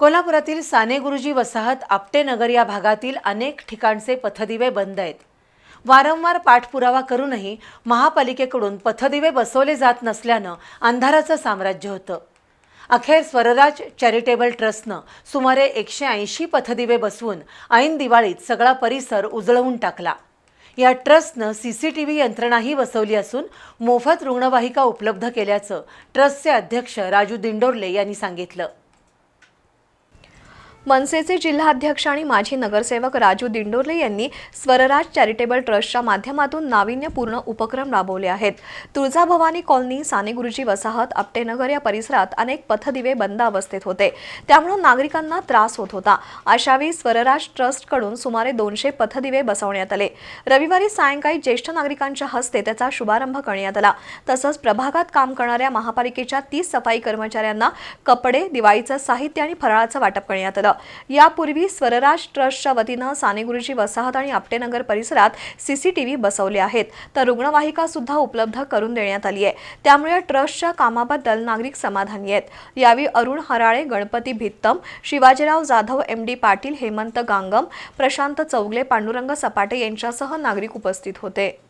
कोल्हापुरातील साने गुरुजी वसाहत आपटेनगर या भागातील अनेक ठिकाणचे पथदिवे बंद आहेत. वारंवार पाठपुरावा करूनही महापालिकेकडून पथदिवे बसवले जात नसल्यानं अंधाराचं साम्राज्य होतं. अखेर स्वरराज चॅरिटेबल ट्रस्टनं सुमारे एकशे ऐंशी पथदिवे बसवून ऐन दिवाळीत सगळा परिसर उजळवून टाकला. या ट्रस्टनं सी सी टी व्ही यंत्रणाही बसवली असून मोफत रुग्णवाहिका उपलब्ध केल्याचं ट्रस्टचे अध्यक्ष राजू दिंडोरले यांनी सांगितलं. मनसेचे जिल्हाध्यक्ष आणि माजी नगरसेवक राजू दिंडोरले यांनी स्वरराज चॅरिटेबल ट्रस्टच्या माध्यमातून नाविन्यपूर्ण उपक्रम राबवले आहेत. तुळजाभवानी कॉलनी साने गुरुजी वसाहत आपटेनगर या परिसरात अनेक पथदिवे बंद अवस्थेत होते. त्यामुळे नागरिकांना त्रास होत होता. अशावेळी स्वरराज ट्रस्टकडून सुमारे दोनशे पथदिवे बसवण्यात आले. रविवारी सायंकाळी ज्येष्ठ नागरिकांच्या हस्ते त्याचा शुभारंभ करण्यात आला. तसंच प्रभागात काम करणाऱ्या महापालिकेच्या तीस सफाई कर्मचाऱ्यांना कपडे दिवाळीचं साहित्य आणि फराळाचं वाटप करण्यात आलं. यापूर्वी स्वरराज ट्रस्टच्या वतीनं सानेगुरुजी वसाहत आणि आपटेनगर परिसरात सीसीटीव्ही बसवले आहेत. तर रुग्णवाहिका सुद्धा उपलब्ध करून देण्यात आली आहे. त्यामुळे ट्रस्टच्या कामाबद्दल नागरिक समाधानी आहेत. यावेळी अरुण हराळे गणपती भित्तम शिवाजीराव जाधव एम डी पाटील हेमंत गांगम प्रशांत चौगले पांडुरंग सपाटे यांच्यासह नागरिक उपस्थित होते.